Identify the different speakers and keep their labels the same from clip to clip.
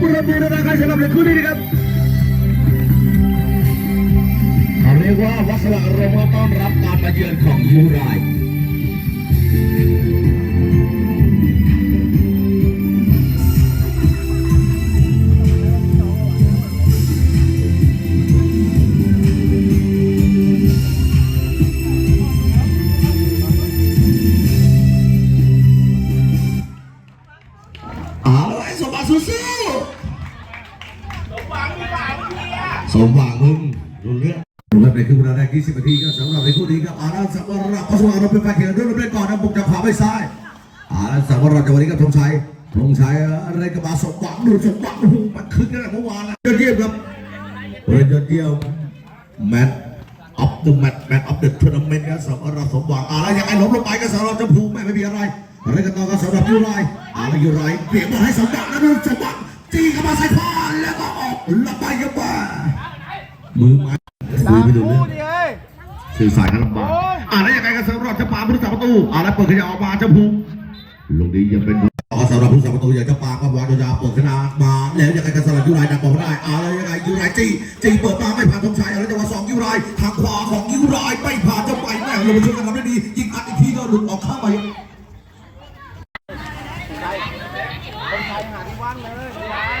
Speaker 1: ประมือนะครับสำหรับในคู่นี้นะครับเรียกว่าวัสดุรมต้อนรับการมาเยือนของยูไร ดูสมหวังโอ้โหมันขึ้นกันเมื่อวานแล้วยอดเยี่ยมครับเรนยอดเยี่ยมแมตออฟเดอะแมตแมตออฟเดอะทัวร์นาเมนต์ครับสำหรับสมหวังอารยังไงล้มลงไปก็สำหรับจ้าภูมิไม่ไม่มีอะไรอะไรกันต่อก็สำหรับยูไรอารยูไรเปลี่ยนมาให้สมหวังแล้วดูสมหวังจี้เข้ามาใส่ขวาแล้วก็ออกละไปครับว่ามือไม้คุยไม่ดูเรื่อง
Speaker 2: ดิเอ้ย
Speaker 1: สื่อสารกันลำบากอ่าแล้วยังไงกันสำหรับจ้าปาผู้รักษาประตูอ่าแล้วเปิดขยับออกมาจ้าภูลงดียังเป็น ต่อสำหรับผู้รักษาประตูอย่างเจ้าปาก็วางยาวๆเปิดขนาดมาแล้วยังไงกันสำหรับยูไรดักบอลไม่ได้อ่าแล้วยังไงยูไรจี้จี้เปิดมาไม่ผ่านธงชัยแล้วจังหวะสองยูไรทางขวาของยูไรไม่ผ่านเจ้าไปแม่ลงมาช่วยกันทำได้ดียิงอัดอีกทีก็หลุดออกข้างไป
Speaker 2: คนไทยหาที่ว่างเลยไม่ได้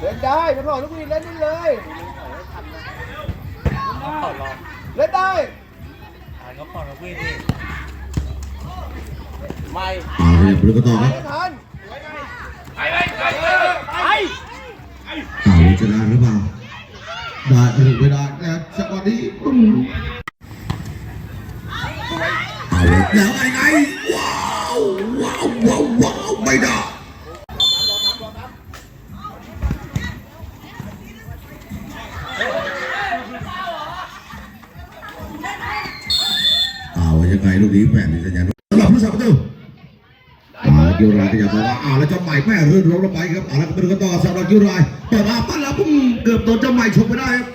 Speaker 2: เล่นได้ไม่พอลูกวีเล่นได้เลยเล่นได้
Speaker 3: ก็ปล่อยมาวิ่ง ดิไม่
Speaker 1: อ่าเดี๋ยวก็ต่อครับ
Speaker 2: ไม่ทัน
Speaker 1: อ่าจะได้หรือเปล่าได้หรือไม่ได้แต่สักวันนี้อืมเอาแล้วไงไงว้าวว้าวว้าวว้าวไม่ได้เอายังไงลูกนี้แปลกดีสัญญาณสำหรับผู้สาประตู อ่ายูไรก็อยากบอกว่าอ่าแล้วเจ้าใหม่แม่รื่นรมลงไปครับอ่าแล้วก็ไปดูกันต่อสำหรับยูไรเปิดมาปั้นแล้วปุ้งเกือบโดนเจ้าใหม่ฉกไปได้ครับ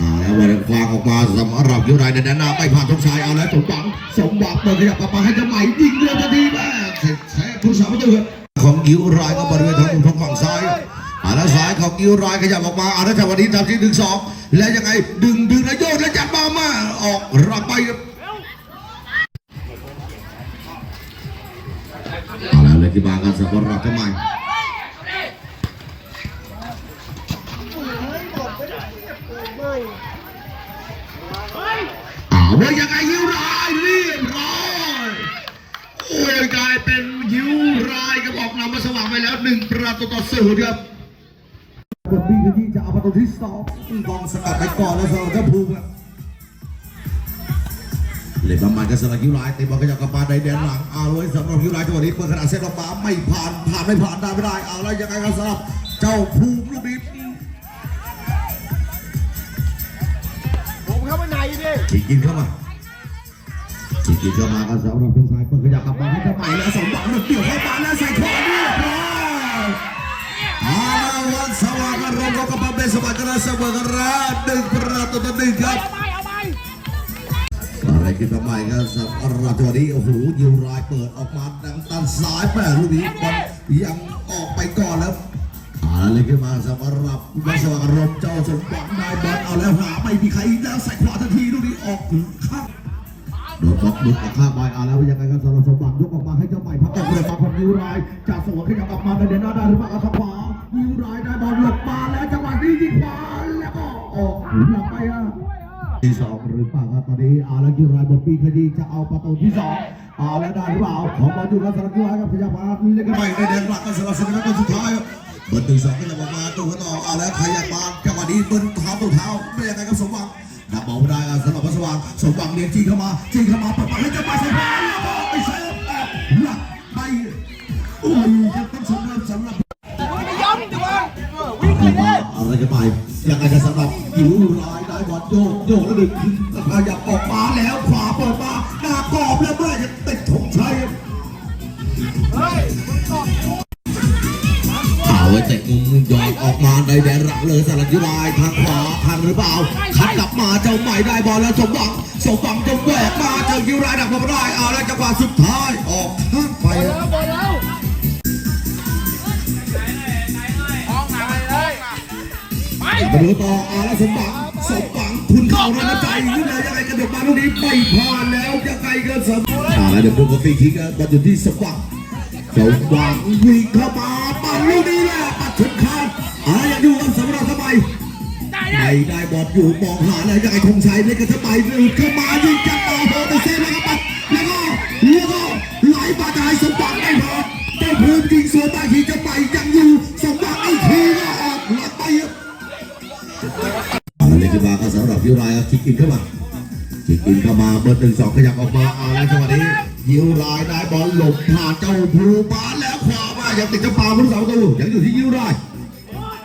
Speaker 1: อ่าแล้ววันควางออกมาสำหรับยูไรในแดนน้าไม่ผ่านทงชัยเอาแล้วสมหวังสมหวังเปิดขยับมาให้เจ้าใหม่ยิงเร็วทันทีแม่เสร็จแท้ผู้สาวประตูครับของยูไรก็บริเวณทางมุมทางฝั่งซ้ายอ่าแล้วซ้ายของยูไรขยับออกมาอ่าแล้วจังหวะนี้ทำที่หนึ่งสองแล้วยังไงดึงดึงแล้วโยนแล้วจัดมามาออกรับไปครับ เลยที่บากันสำหรับทำไมเอาว่ายังไงยิวรายเรียบร้อยโอ้ยกลายเป็นยิวรายกับออกนำมาสว่างไปแล้วหนึ่งประตูต่อศูนย์ครับกดบีที่จะเอาประตูที่สองกองสกัดไปก่อนแล้วสำหรับเจ้าภูมิ ครับเล่นประมาณกันสำหรับยูไลเตะบอลขยับกลับมาในแดนหลังเอาเลยสำหรับยูไลจังหวะนี้เปิดขนาดเซตออกมาไม่ผ่านผ่านไม่ผ่านได้ไม่ได้เอาแล้วยังไงกันสำหรับเจ้าภูมิลูกนี้
Speaker 2: ผมเข้าไปไหนดิ
Speaker 1: ฉีกกินเข้ามาฉีกกินเข้ามากันสำหรับทางซ้ายเปิดขยับกลับมาให้เจ้าใหม่แล้วสมหวังเกี่ยวเข้ามาแล้วใส่ขวาเรียบร้อยเอาละวันสว่างอารมณ์กับปาเบสวัสดิ์กันเสมอกันแล้วหนึ่งประตูต่อหนึ่งครับอะไร ขึ้นมาใหม่ก็สำหรับจังหวะนี้โอ้โหยิวรายเปิดออกมาดังตันซ้ายแม่ลูกนี้บอลยังออกไปก่อนแล้วอะไรขึ้นมาสำหรับวัสว่างอารมณ์เจ้าสมบัตินายบอลเอาแล้วหาไม่มีใครแล้วใส่ขวาทันทีลูกนี้ออกถึงข้างโดนบล็อกหลุดออกข้างไปเอาแล้วยังไงกันสำหรับสมบัติยกออกมาให้เจ้าใหม่พักออกเลยมาของยิวรายจากสวนขยับออกมาในเดนหน้าได้หรือเปล่าอาทางขวายิวรายได้บอลหลบมาแล้วจังหวะนี้ยิงขวาแล้วก็ออกหลังไปอะ ที่สองหรือเปล่าครับตอนนี้อาลักยูไรบนปีคดีจะเอาประตูที่สองเอาแล้วได้หรือเปล่าของบอลอยู่กับสารยูไรครับพยายามมามีเล่นกันใหม่ในแดนหลักกันสำหรับสกัดคนสุดท้ายบเบอร์ตึงสองก็จะมาตัวกันต่อเอาแล้วขยับมาจังหวะนี้เบิ้ลเท้าตัวเท้าไม่ยังไงครับสมหวังดับบอลไม่ได้ครับสำหรับพระสว่างสมหวังเลี้ยงจี้เข้ามาจี้เข้ามาเปิดปากให้จะไปใส่บอลแล้วก็ไปใส่ออกหลักไปโอ้ยจะต้องสำหรับสำหรับ
Speaker 2: ออวิ่งเลยดิ
Speaker 1: อะไรกันไปยังไงจะสำหรับหิวร้ายได้บอลโยกโยกแล้วดึงขยับออกมาแล้วขวาเปิดมาหน้ากรอบแล้วเมื่อจะติดธงชัย
Speaker 2: เฮ้ยมึงตอา
Speaker 1: ไว้เตะมุมยอดออกมาในแดนหลังเลยสลัดยุรายทางขวาทันหรือเปล่าทันกลับมาเจ้าใหม่ได้บอลแล้วสมหวังสมหวังจะแหวกมาเจอยุรายดักมาไม่ได้เอาแล้วจังหวะสุดท้ายออก มาดูต่ออาแล้วสมหวังสมหวังคุณเข่าระน้ำใจยังไงยังไงกระโดดมาลูกนี้ไม่ผ่านแล้วยังไงก็สมอ่าแล้วเดี๋ยวดูปกติคิกบอลอยู่ที่สมหวังสมหวังวิ่งเข้ามาปั่นลูกนี้แหละปัดถึงคานอ่ายังอยู่กันสำหรับทำไมไม่ได้บอลอยู่มองหาแล้วยังไงธงใชัยเล่นกันทำไมหลุดเข้ามายิงจับต่อโบไปเซฟแล้วก็ปัดแล้วก็แล้วก็ไหลมาได้สมหวังไม่พอได้ภูมิจริงสวนมาทีจะไปยัง คิกอินเข้ามาคิกอินเข้ามาเบอร์หนึ่งสองขยับออกมาเอาแล้วจังหวะนี้ยูไรได้บอลหลบผ่านเจ้าภูบาแล้วขวามายังติดเจ้าปาผู้สาวตัวยังอยู่ที่ยูไร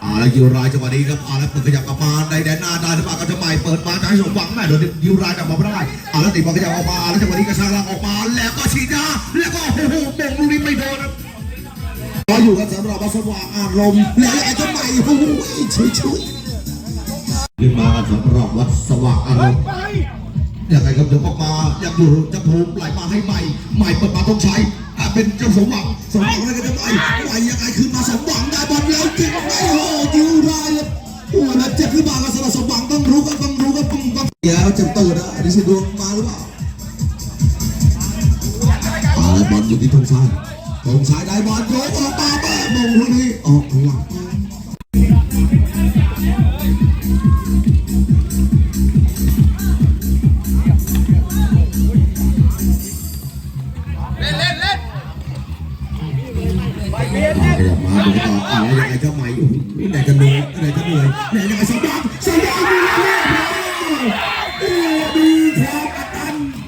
Speaker 1: เอาละยูไรจังหวะนี้ครับเอาแล้วเปิดขยับออกมาในแดนหน้าได้หรือเปล่าก็จะใหม่เปิดมาจะให้สมหวังแม่โดนยูไรกลับมาไม่ได้เอาแล้วติดบอลขยับออกมาแล้วจังหวะนี้กระชากลากออกมาแล้วก็ฉีดยาแล้วก็โอ้โหมงลูกนี้ไม่โดนครับรออยู่กันสำหรับวัสว่าอารมณ์แล้วไอ้เจ้าใหม่โอ้โหชุยชุย ขึ้นมากันสำหรับวัดสว่างอารมณ์ยังไงครับเดี๋ยวออกมาอยากอยู่จะภูมิไหลมาให้ใหม่ ใหม่เปิดมาต้องใช้อะเป็นเจ้าสมหวังสมหวังอะไรกันจะใหม่ใหม่ยังไงขึ้นมาสมหวังได้บอลแล้วเก็บไม่โอ้ยิวได้เลยโอ้แล้วเจ็บขึ้นมากันสำหรับสมหวังต้องรู้กันต้องรู้กันต้องต้องเดี๋ยวเจ็บตัวนะอันนี้สิดวงมาหรือเปล่าอ่าแล้วบอลอยู่ที่ธงชัยธงชัยได้บอลโยกออกมาแม่มงลูกนี้ออกข้างหลัง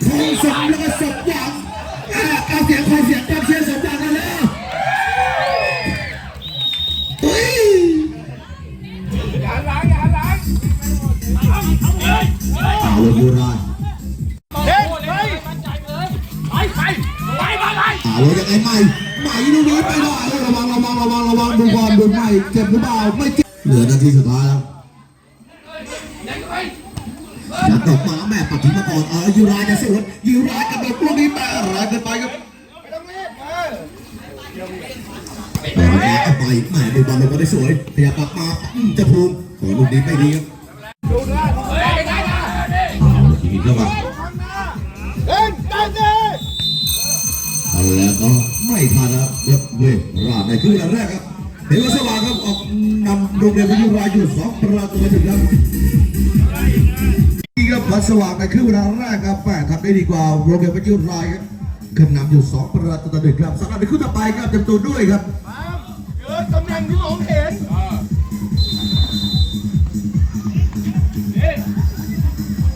Speaker 1: สมแล้ว แม่ปัดทิ้งมาก่อนเอายูไรจะสวนยูไรกระโดดลูกนี้แม่แรงเกินไปครับ
Speaker 2: ไม่ต้องรีบเออ
Speaker 1: ต่อมาเอาไปแหม่ดูบอลลงมาได้สวยขยับออกมาอืมจะภูมิขอลูกนี้ไม่ดีครับ
Speaker 2: ดูนะได้ได้ได้
Speaker 1: เอาทีนี้เข้ามา
Speaker 2: เดินเดินเดิน
Speaker 1: เอาแล้วก็ไม่ทันแล้วเว้ยเว้ยราดในครึ่งแรกครับเห็นว่าสว่างครับออกนำโรงเรียนวิทยุรายอยู่สองประตูถึงครับนี่ค รับพัสว่างในครึ่งเวลาแรกครับแม่ทำได้ดีกว่าโรงเรียนวิทยุรายครับขึ้นนำอยู่สองประตูต่อหนึ่งครับสำหรับในครึ่งต่อไปครับเต็มตัวด้วยครับ
Speaker 2: เออตำแหน่งที่ผมเห็น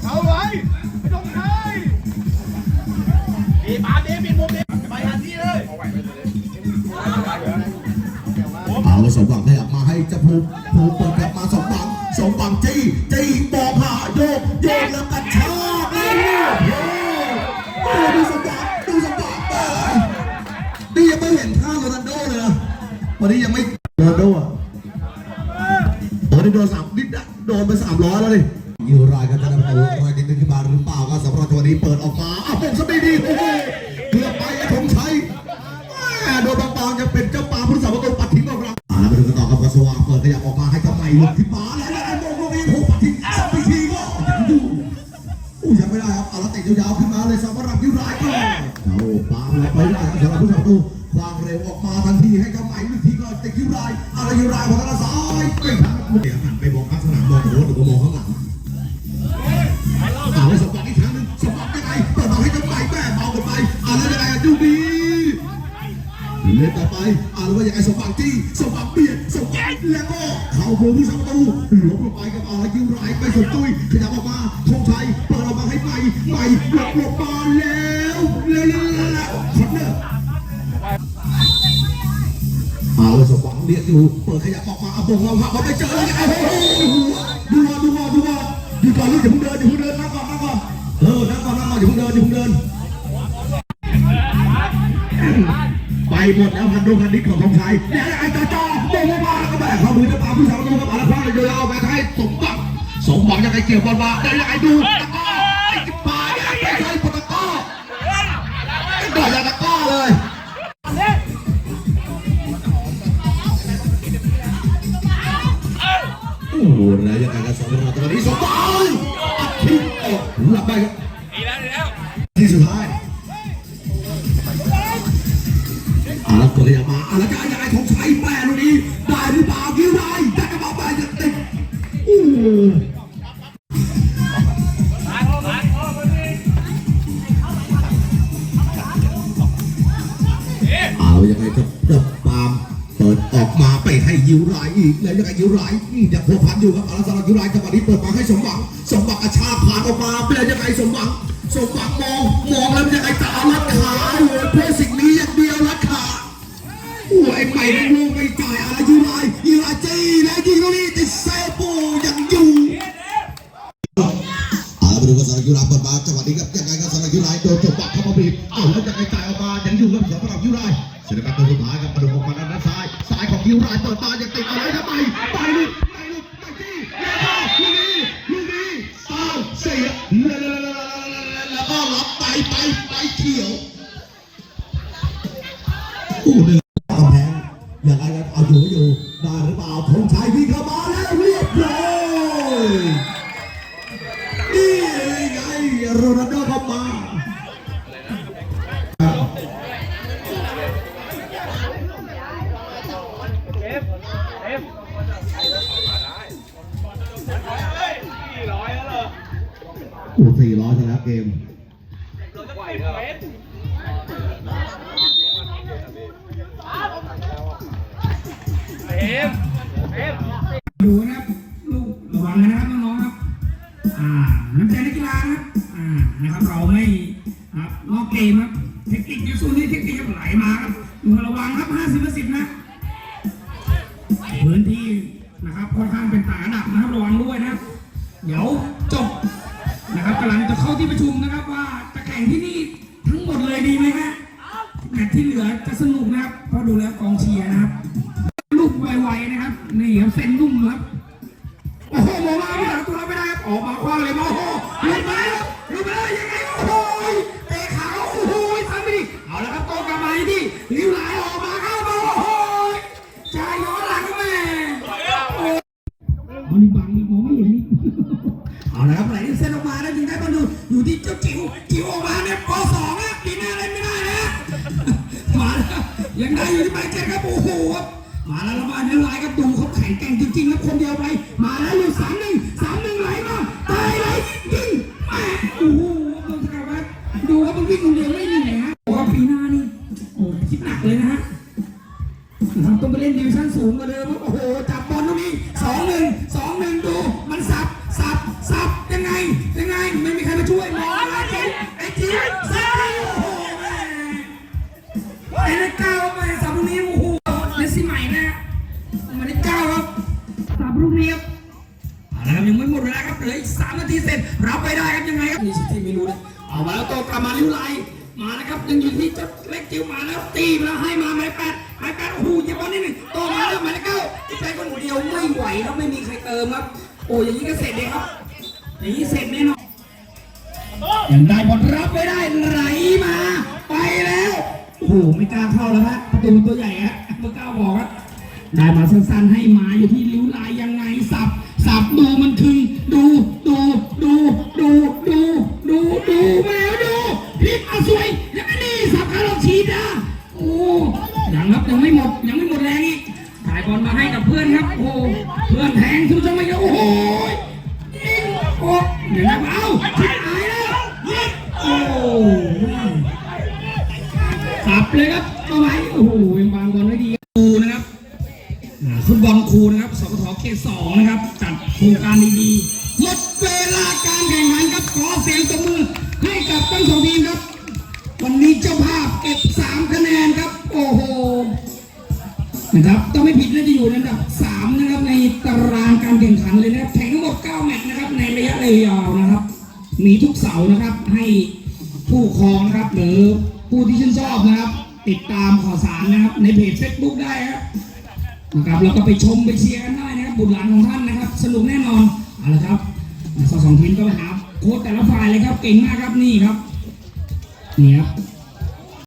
Speaker 2: เอาไว้ไม่ต้องใช้ดีปาดีปิดมุมดีไปทันทีเลย
Speaker 1: เอาสมหวังขยับมาให้เจะภูมิภูมิเปิดกลับมาสมหวังสมหวังจี้จี้ ปิดขยับออกมาให้กับใหม่หลุดที่ฟ้าแล้วแล้วไอ้โมงลูกนี้ถูกปัดทิ้งสักทีก็ยังอยู่อู้ยังไม่ได้ครับเอาแล้วเตะยาวๆขึ้นมาเลยสำหรับยูไรก็เจ้าป่าเลยไปได้ครับสำหรับผู้สาวประตูความเร็วออกมาทันทีให้กับใหม่หลุดทีก็เตะยูไรอะไรยูไรของทางซ้ายไม่ทันเดี๋ยวหันไปมองข้างสนามมองโอ้โหรือว่ามองข้างหลังเอาสมบัติอีกครั้งหนึงสมบัติยังไงเปิดมาให้กับใหม่แม่เบากันไปอ่าแล้วยังไงดูดีเล่นต่อไปอ่านว่าอย่างไงสมบัติจี้สมบัติเบียดสมบัติแล้วก็ เขาโบว์ผู้สัมตู้หลบลงไปกับอายิวไรไปสมตุ้ยขยับออกมาธงชัยเปิดออกมาให้ใหม่ใหม่หลบมาแล้วแล้วแล้วคอนเนอร์เอาลสมหวังเรียกอยู่เปิดขยับออกมาเอาบงเราพาไปเจอแล้วไงโอ้โหดูว่าดูว่าดูว่าดูก่อนลูกอย่าเพิ่งเดินอย่าเพิ่งเดินนั่งก่อนนั่งก่อนเออนั่งก่อนนั่งก่อนอย่าเพิ่งเดินอย่าเพิ่งเดิน หมดแล้วพันดูพันนิดของทองชัยเนี่ยไอ้ตาจอโมโมมาแล้วก็แบกเขามือจะปาผู้สาวประตูกับอาราพาเลยยาวๆไปให้สมบัติสมบัติยังไงเกี่ยวบอลมาได้ยังไงดูตะก้อไอ้จิปาไอ้ไงไปใช้ปตะก้อไอ้ดอกยาตะก้อเลย อาลักตัวขยับมาอาลักจะยังไงของชัยแม่ลูกนี้ได้หรือเปล่ากิ้วได้ได้กระเป๋าแม่ยังติดโอ้โห
Speaker 2: ผ่านผ่านพ่อคนนี้เอ๊ะ
Speaker 1: เอายังไงครับเดิบปามเปิดออกมาไปให้ยิวไรอีกแล้วยังไงยิวไรนี่ยังพัวพันอยู่ครับอาลักสำหรับยิวไรจังหวะนี้เปิดมาให้สมหวังสมหวังกระชากผ่านออกมาเป็นยังไงสมหวังสมหวังมอง โอ้ยไม่รู้ไม่จ่ายอะไรยูไรยูไรจีและยิงลูกนี้ติดเซฟโบยังอยู่เอาละมาดูกันสำหรับยูไรเปิดมาจังหวะนี้ครับยังไงก็สำหรับยูไรโดนตัวปักเข้ามาบีบอ้าวแล้วยังไงจ่ายออกมายังอยู่ครับสำหรับยูไรเสร็จแล้วครับตัวสุดท้ายครับมาดูออกมาด้านซ้ายซ้ายของยูไรเปิดมายังติดอะไรครับไปไปลุกไปลุกไปจี้แล้วก็ลูกนี้ลูกนี้เอ้าเสียแล้วก็รับไปไปไปเขียวอู้หนึ่งกำแพ งยังไงกันเอาอยู่ไม่อยู่ได้หรือเปล่าธงชัยวิ่งเข้ามาแล้วเรียบร้อยนี่ไงโรนัลโดเข้ามาอู้สี่ร้อยชนะเกม
Speaker 4: ดูนะครับลูกระวังนะครับน้องๆครับอ่าน้ำใจนักกีฬานะครับอ่านะครับ เราไม่ครับนอกเกมครับเทคนิคยูซูนี่เทคนิคครับไหลมาครับดูระวังครับ50เปอร์เซ็นต์นะพื้นที่นะครับค่อนข้างเป็นต่างระดับนะครับระวังด้วยนะเดี๋ยวจบนะครับกำลังจะเข้าที่ประชุมนะครับว่าจะแข่งที่นี่ทั้งหมดเลยดีไหมฮะแมตช์ที่เหลือจะสนุก ละครับไหลเส้นออกมาแล้วยิงได้บอลดูอยู่ที่เจ้าจิ๋วจิ๋วออกมาเนี่ยปสองอะปีหน้าเล่นไม่ได้นะมาแล้วยังได้อยู่ที่ไปเจ็ดครับโอ้โหครับมาแล้วระบายเนื้อลายครับดูเขาแข็งแกร่งจริงๆแล้วคนเดียวไปมาแล้วอยู่สามหนึ่งสามหนึ่งไหลมาตายไหลยิงแม่โอ้โหโดนสกัดครับดูครับมันวิ่งคนเดียวไม่หนื่อฮะโอ้ครับปีหน้านี่โอ้คิดหนักเลยนะฮะต้องไปเล่นดิวิชั่นสูงกว่าเดิมโอ้โหจับบอลตรงนี้สองหนึ่งสอง คนเดียวไม่ไหวครับไม่มีใครเติมครับโอ้อย่างนี้ก็เสร็จเลยครับอย่างนี้เสร็จแน่นอนยังได้บอลรับไม่ได้ไหลมา ไปแล้วโอ้โหไม่กล้าเข้าแล้วฮะประตูตัวใหญ่ฮะเมื่อกล้าบอกฮะได้มาสั้นๆให้มาอยู่ที่ริ้วลายยังไงสับสับดูมันคึงดูดูดูดูดูดูดูแมวดูพลิกมาสวยยังไงนี่สับคาร์ลชีดนะโอ้ยังครับยังไม่หมดยังไม่หมดแรงอีกถ่าย บอลมาให้กับเพื่อนครับ โอ้เพื่อนแทงทุกจังหวะโอ้โหโอ้เดี๋ยวนะเอ้า นะครับต้องไม่ผิดน่าจะอยู่ในอันดับ3นะครับในตารางการแข่งขันเลยนะครับแข่งทั้งหมด9แมตช์นะครับในระยะยาวนะครับ มีทุกเสาร์นะครับให้ผู้ปกครองนะครับ หรือผู้ที่ชื่นชอบนะครับ ติดตามข่าวสารนะครับ ในเพจ Facebook ได้ครับนะครับแล้วก็ไปชมไปเชียร์กันได้นะครับบุตรหลานของท่านนะครับ สนุกแน่นอนเอาละครับสองสองทีมก็ไปหาโค้ชแต่ละฝ่ายเลยครับเก่งมากครับนี่ครับนี่ครับ